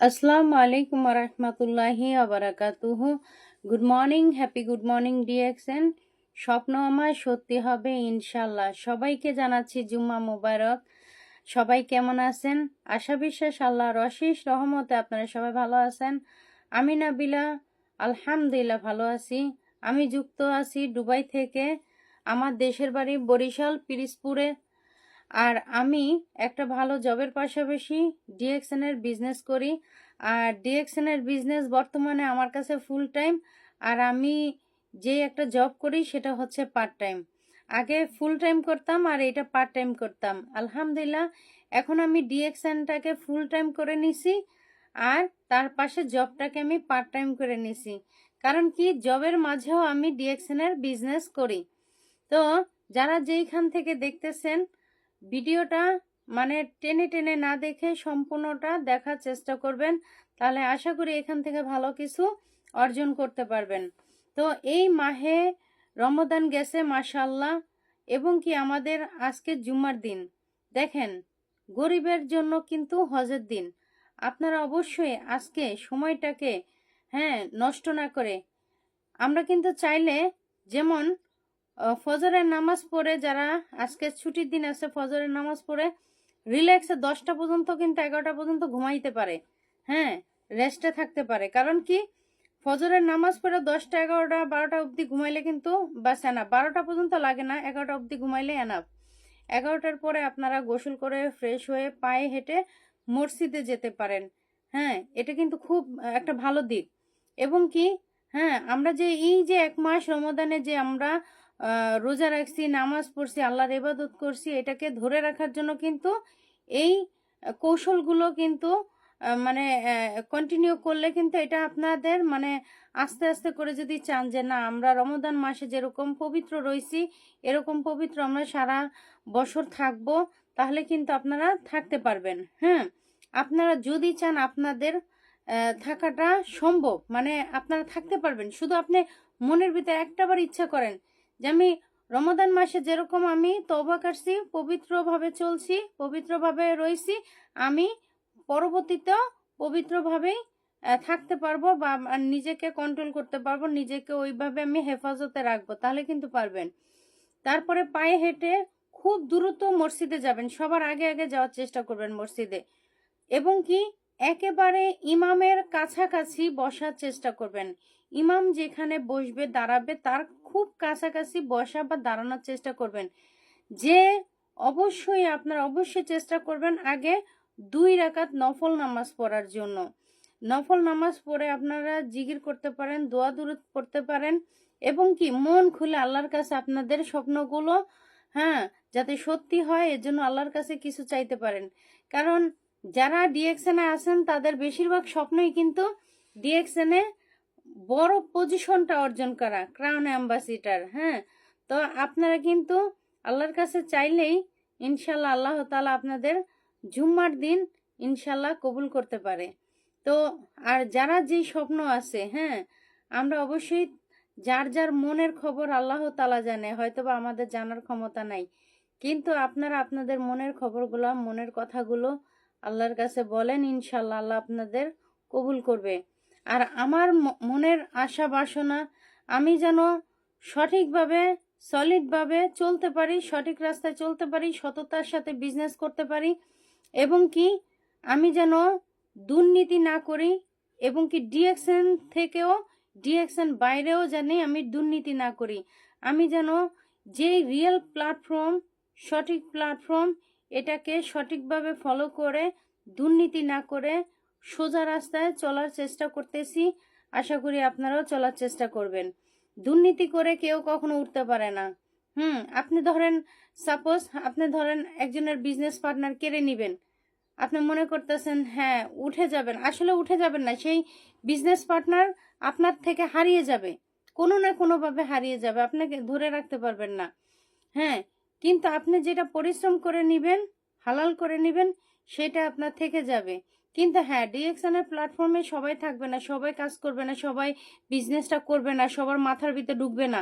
আসসালামু আলাইকুম রহমতুল্লাহি আবরাকাতুহু good morning happy good morning DXN স্বপ্ন আমার সত্যি হবে ইনশাল্লাহ সবাইকে জানাচ্ছি জুম্মা মোবারক। সবাই কেমন আছেন? আশা বিশ্বাস আল্লাহ অশেষ রহমতে আপনারা সবাই ভালো আছেন। আমি নাবিলা, আলহামদুলিল্লাহ ভালো আছি। আমি যুক্ত আছি দুবাই থেকে। আমার দেশের বাড়ি বরিশাল পিরিসপুরে আর আমি একটা ভালো জবের পাশাপাশি ডিএক্সএন এর বিজনেস করি। আর ডিএক্সএন এর বিজনেস বর্তমানে আমার কাছে ফুল টাইম আর আমি যে একটা জব করি সেটা হচ্ছে পার্ট টাইম আগে ফুল টাইম করতাম, আর এটা পার্ট টাইম করতাম। আলহামদুলিল্লাহ, এখন আমি ডিএক্সএনটাকে ফুল টাইম করে নিছি, আর তার পাশে জবটাকে আমি পার্ট টাইম করে নিছি। কারণ কি জবের মাঝেও আমি ডিএক্সএন এর বিজনেস করি। তো যারা যেইখান থেকে দেখতেছেন ভিডিওটা মানে টেনে টেনে না দেখে সম্পূর্ণটা দেখার চেষ্টা করবেন, তাহলে আশা করি এখান থেকে ভালো কিছু অর্জন করতে পারবেন। তো এই মাহে রমদান গেছে মাশাল্লাহ এবং কি আমাদের আজকে জুম্মার দিন। দেখেন, গরিবের জন্য কিন্তু হজের দিন। আপনারা অবশ্যই আজকে সময়টাকে হ্যাঁ নষ্ট না করে, আমরা কিন্তু চাইলে যেমন ফজরের নামাজ পড়ে যারা আজকে ছুটির দিন আছে, ফজরের নামাজ পড়ে রিল্যাক্সে দশটা পর্যন্ত কিন্তু এগারোটা পর্যন্ত ঘুমাইতে পারে। হ্যাঁ রেস্টে থাকতে পারে। কারণ কি? ফজরের নামাজ পড়ে দশটা, এগারোটা, বারোটা অবধি ঘুমাইলে কিন্তু বাস এনাফ বারোটা পর্যন্ত লাগে না, এগারোটা অবধি ঘুমাইলে এনাফ এগারোটার পরে আপনারা গোসল করে ফ্রেশ হয়ে পায়ে হেঁটে মসজিদে যেতে পারেন। হ্যাঁ এটা কিন্তু খুব একটা ভালো দিক। এবং কি? হ্যাঁ আমরা যে এই যে এক মাস রমদানে যে আমরা রোজা রাখছি, নামাজ পড়ছি, আল্লাহর ইবাদত করছি, এটাকে ধরে রাখার জন্য কিন্তু এই কৌশলগুলো কিন্তু মানে কন্টিনিউ করলে কিন্তু এটা আপনাদের মানে আস্তে আস্তে করে যদি চান যে না, আমরা রমদান মাসে যেরকম পবিত্র রয়েছি এরকম পবিত্র আমরা সারা বছর থাকব, তাহলে কিন্তু আপনারা থাকতে পারবেন। হ্যাঁ? আপনারা যদি চান আপনাদের থাকাটা সম্ভব মানে আপনারা থাকতে পারবেন। শুধু আপনি মনের ভিতরে একটাবার ইচ্ছা করেন যে আমি রমদান মাসে যেরকম আমি তবা কাটছি পবিত্রভাবে চলছি, পবিত্রভাবে রয়েছি আমি পরবর্তীতেও পবিত্রভাবেই থাকতে পারব বা নিজেকে কন্ট্রোল করতে পারব, নিজেকে ওইভাবে আমি হেফাজতে রাখব, তাহলে কিন্তু পারবেন। তারপরে পায়ে হেঁটে খুব দ্রুত মসজিদে যাবেন, সবার আগে আগে যাওয়ার চেষ্টা করবেন মসজিদে। এবং কি, একেবারে ইমামের কাছাকাছি বসার চেষ্টা করবেন। ইমাম যেখানে বসবে, দাঁড়াবে, তার খুব কাছাকাছি বসা বা দাঁড়ানোর চেষ্টা করবেন। যে অবশ্যই আপনার অবশ্যই চেষ্টা করবেন আগে দুই রাকাত নফল নামাজ পড়ার জন্য। নফল নামাজ পড়ে আপনারা জিগির করতে পারেন, দোয়া দূরত পড়তে পারেন এবং কি মন খুলে আল্লাহর কাছে আপনাদের স্বপ্নগুলো হ্যাঁ যাতে সত্যি হয় এর জন্য আল্লাহর কাছে কিছু চাইতে পারেন। কারণ যারা ডিএক্সএনে আছেন তাদের বেশিরভাগ স্বপ্নই কিন্তু ডিএক্সএনে বড় পজিশনটা অর্জন করা ক্রাউন অ্যাম্বাসিডার হ্যাঁ? তো আপনারা কিন্তু আল্লাহর কাছে চাইলেই ইনশাল্লাহ আল্লাহ তালা আপনাদের জুম্মার দিন ইনশাল্লাহ কবুল করতে পারে। তো আর যারা যেই স্বপ্ন আছে হ্যাঁ? আমরা অবশ্যই যার যার মনের খবর আল্লাহ তালা জানে হয়তো বা আমাদের জানার ক্ষমতা নাই। কিন্তু আপনারা আপনাদের মনের খবরগুলো, মনের কথাগুলো আল্লাহর কাছে বলেন ইনশাল্লাহ আল্লাহ আপনাদের কবুল করবে। আর আমার মনের আশা বাসনা, আমি যেন সঠিকভাবে সলিডভাবে চলতে পারি, সঠিক রাস্তায় চলতে পারি, সততার সাথে বিজনেস করতে পারি এবং কি আমি যেন দুর্নীতি না করি এবং কি ডিএক্সএন থেকেও ডিএক্সএন বাইরেও জানি আমি দুর্নীতি না করি। আমি যেন যে রিয়েল প্ল্যাটফর্ম সঠিক প্ল্যাটফর্ম এটাকে সঠিকভাবে ফলো করে, দুর্নীতি না করে সোজা রাস্তায় চলার চেষ্টা করতেছি। আশা করি আপনারাও চলার চেষ্টা করবেন। দুর্নীতি করে কেউ কখনো উঠতে পারে না। হুম, আপনি ধরেন সাপোজ আপনি ধরেন একজনের বিজনেস পার্টনার কেড়ে নেবেন। আপনি মনে করতেছেন হ্যাঁ উঠে যাবেন। আসলে উঠে যাবেন না, সেই বিজনেস পার্টনার আপনার থেকে হারিয়ে যাবে। কোনো না কোনোভাবে হারিয়ে যাবে, আপনাকে ধরে রাখতে পারবেন না। হ্যাঁ কিন্তু আপনি যেটা পরিশ্রম করে নেবেন, হালাল করে নেবেন, সেটা আপনার থেকে যাবে। কিন্তু হ্যাঁ ডিএক্সএনের প্ল্যাটফর্মে সবাই থাকবে না, সবাই কাজ করবে না, সবাই বিজনেসটা করবে না, সবার মাথার ভিতরে ঢুকবে না।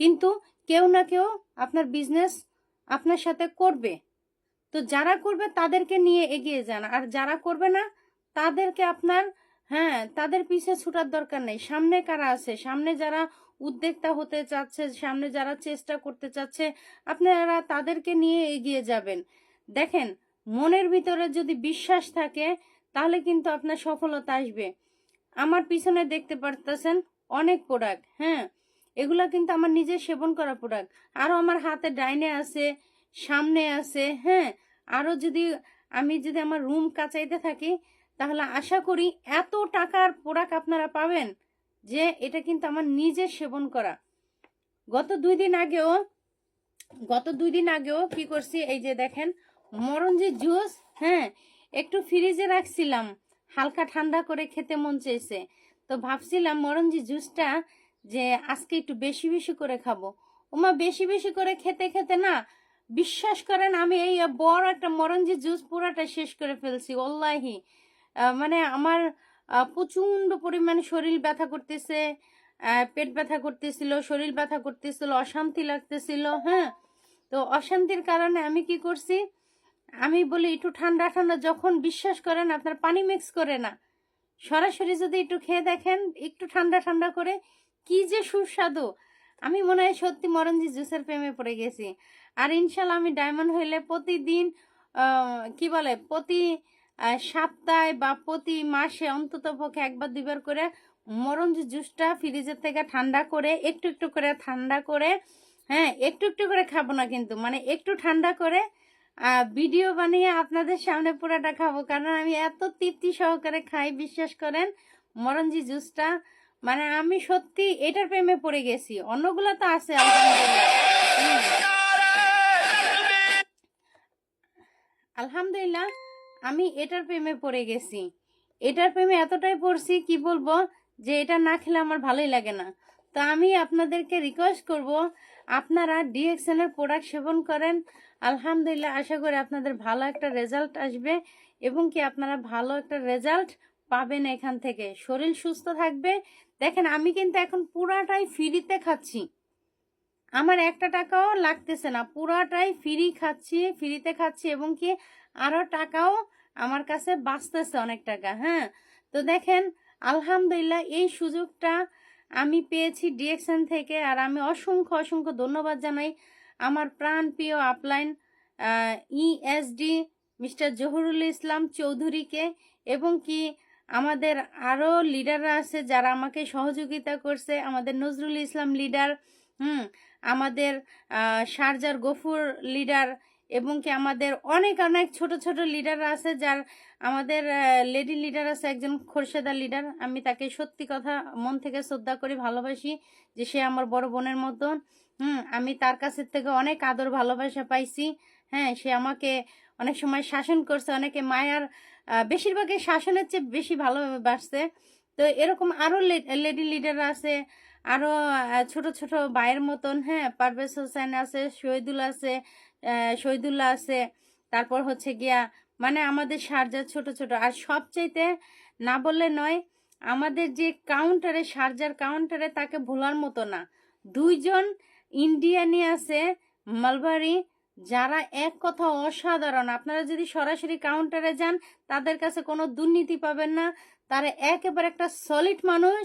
কিন্তু কেউ না কেউ আপনার বিজনেস আপনার সাথে করবে। তো যারা করবে তাদেরকে নিয়ে এগিয়ে যান, আর যারা করবে না তাদেরকে আপনার হ্যাঁ তাদের পিছে ছুটার দরকার নেই। সামনে কারা আছে? সামনে যারা উদ্যোক্তা হতে চাচ্ছে, সামনে যারা চেষ্টা করতে চাচ্ছে, আপনারা তাদেরকে নিয়ে এগিয়ে যাবেন। দেখেন, মনের ভিতরে যদি বিশ্বাস থাকে তাহলে কিন্তু আপনার সফলতা আসবে। আমার পিছনে দেখতে পারতেছেন অনেক প্রোডাক্ট হ্যাঁ? এগুলা কিন্তু আমার নিজের সেবন করা প্রোডাক্ট আরও আমার হাতে ডাইনে আছে, সামনে আছে হ্যাঁ? আরও যদি আমি যদি আমার রুম কাচাইতে থাকি, তাহলে আশা করি এত টাকার প্রোডাক্ট আপনারা পাবেন যে এটা কিন্তু আমার নিজের সেবন করা। গত দুই দিন আগেও, গত দুই দিন আগেও কি করছি, এই যে দেখেন মরঞ্জি জুস হ্যাঁ? একটু ফ্রিজে রাখছিলাম। হালকা ঠান্ডা করে খেতে মন চেয়েছে তো ভাবছিলাম মরঞ্জি জুসটা যে আজকে একটু বেশি বেশি করে খাব। ওমা বেশি বেশি করে খেতে খেতে না বিশ্বাস করেন আমি এই বড় একটা মরঞ্জি জুস পুরাটা শেষ করে ফেলছি, ওল্লাহি। মানে আমার প্রচণ্ড পরিমাণে শরীর ব্যথা করতেছে পেট ব্যথা করতেছিল, শরীর ব্যথা করতেছিল, অশান্তি লাগতেছিল হ্যাঁ। তো অশান্তির কারণে আমি কি করছি আমি বলি, একটু ঠান্ডা ঠান্ডা, যখন বিশ্বাস করেন আপনার পানি মিক্স করে না। সরাসরি যদি একটু খেয়ে দেখেন, একটু ঠান্ডা ঠান্ডা করে, কি যে সুস্বাদু। আমি মনে হয় সত্যি মরঞ্জি জুসের প্রেমে পড়ে গেছি। আর ইনশাল্লাহ আমি ডায়মন্ড হইলে প্রতিদিন কি বলে, প্রতি সপ্তাহে বা প্রতি মাসে অন্তত পক্ষে একবার, দুইবার করে মরঞ্জি জুসটা ফ্রিজের থেকে ঠান্ডা করে, একটু একটু করে ঠান্ডা করে হ্যাঁ একটু একটু করে খাব না কিন্তু মানে একটু ঠান্ডা করে ভিডিও বানিয়ে আপনাদের সামনে পুরাটা খাব। কারণ আমি এত তৃপ্তি সহকারে খাই, বিশ্বাস করেন মরঞ্জি জুসটা। মানে আমি সত্যি এটার প্রেমে পড়ে গেছি। অন্যগুলো তো আছে, আলহামদুলিল্লাহ। আমি এটার প্রেমে পড়ে গেছি। এটার প্রেমে এতটাই পড়ছি, কি বলব, যে এটা না খেলে আমার ভালোই লাগে না। তো আমি আপনাদেরকে রিকোয়েস্ট করব আপনারা ডিএক্সএন এর প্রোডাক্ট সেবন করেন, আলহামদুলিল্লাহ আশা করি আপনাদের ভালো একটা রেজাল্ট আসবে এবং কি আপনারা ভালো একটা রেজাল্ট পাবেন এখান থেকে। শরীর সুস্থ থাকবে। দেখেন, আমি কিন্তু এখন পুরাটাই ফ্রিতে খাচ্ছি। আমার একটা টাকাও লাগতেছে না। পুরাটাই ফ্রি খাচ্ছি ফ্রিতে খাচ্ছি এবং কি আরও টাকাও আমার কাছে বাঁচতেছে অনেক টাকা হ্যাঁ? তো দেখেন, আলহামদুলিল্লাহ এই সুযোগটা আমি পেয়েছি ডিএকশন থেকে আর আমি অসংখ্য অসংখ্য ধন্যবাদ জানাই আমার প্রাণ প্রিয় upline ESD mister Jahurul Islam চৌধুরীকে এবং কি আমাদের আরও লিডাররা আছে যারা আমাকে সহযোগিতা করছে আমাদের নজরুল ইসলাম লিডার হুম আমাদের আহ, শারজার গফুর লিডার এবং কি আমাদের অনেক অনেক ছোট ছোট লিডার আছে যার, আমাদের লেডি লিডার আছে একজন খোরশেদা লিডার আমি তাকে সত্যি কথা মন থেকে শ্রদ্ধা করি, ভালোবাসি যে সে আমার বড় বোনের মতন। হুম, আমি তার কাছের থেকে অনেক আদর, ভালোবাসা পাইছি। হ্যাঁ সে আমাকে অনেক সময় শাসন করছে, অনেকে মায়ার বেশিরভাগই শাসনের চেয়ে বেশি ভালোবাসছে তো এরকম আরও লেডি লিডার আছে আরও ছোট ছোট ভাইয়ের মতন। হ্যাঁ পারভেজ হোসেন আছে, শহীদুল আছে শহীদুল্লাহ আছে। তারপর হচ্ছে গিয়া মানে আমাদের সারজার ছোট ছোট। আর সবচাইতে না বললে নয়, আমাদের যে কাউন্টারে সারজার কাউন্টারে তাকে ভোলার মতো না। দুইজন ইন্ডিয়ানি আছে, মালবাড়ি, যারা এক কথা অসাধারণ। আপনারা যদি সরাসরি কাউন্টারে যান, তাদের কাছে কোনো দুর্নীতি পাবেন না। তারা একেবারে একটা সলিড মানুষ।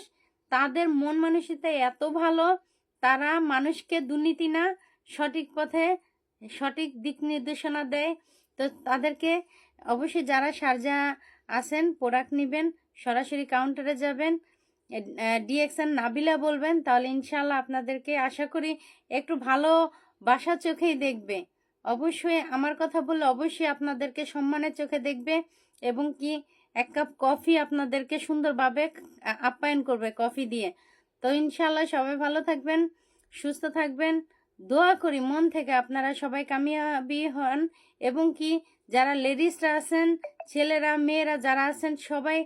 তাদের মন মানসিকতা এত ভালো, তারা মানুষকে দুর্নীতি না, সঠিক পথে সঠিক দিক নির্দেশনা দেয়, তো তাদেরকে অবশ্যই যারা সারজা আছেন প্রোডাক্ট নেবেন, সরাসরি কাউন্টারে যাবেন ডিএক্সএন নাবিলা বলবেন, তাহলে ইনশাল্লাহ আপনাদেরকে আশা করি একটু ভালো বাসা চোখেই দেখবে। অবশ্যই আমার কথা বললে অবশ্যই আপনাদেরকে সম্মানের চোখে দেখবে এবং কি এক কাপ কফি আপনাদেরকে সুন্দরভাবে আপ্যায়ন করবে কফি দিয়ে। তো ইনশাল্লাহ সবাই ভালো থাকবেন, সুস্থ থাকবেন। দোয়া করি মন থেকে আপনারা সবাই কামিয়াবি হন এবং কি যারা লেডিসরা আছেন, ছেলেরা, মেয়েরা যারা আছেন, সবাই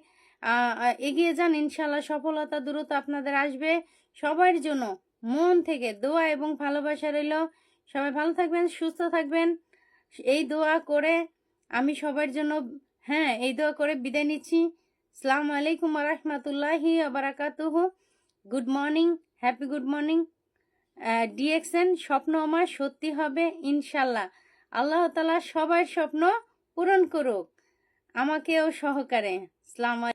এগিয়ে যান। ইনশাল্লাহ সফলতা দ্রুত আপনাদের আসবে। সবার জন্য মন থেকে দোয়া এবং ভালোবাসা রইল। সবাই ভালো থাকবেন, সুস্থ থাকবেন। এই দোয়া করে আমি সবার জন্য হ্যাঁ এই দোয়া করে বিদায় নিচ্ছি। সালাম আলাইকুম রহমতুল্লাহি আবরাকাতুহু good morning, happy good morning. DXN স্বপ্ন আমার সত্যি হবে, ইনশাল্লাহ। আল্লাহ তালা সবার স্বপ্ন পূরণ করুক। আমাকেও সহকারে। আসসালামু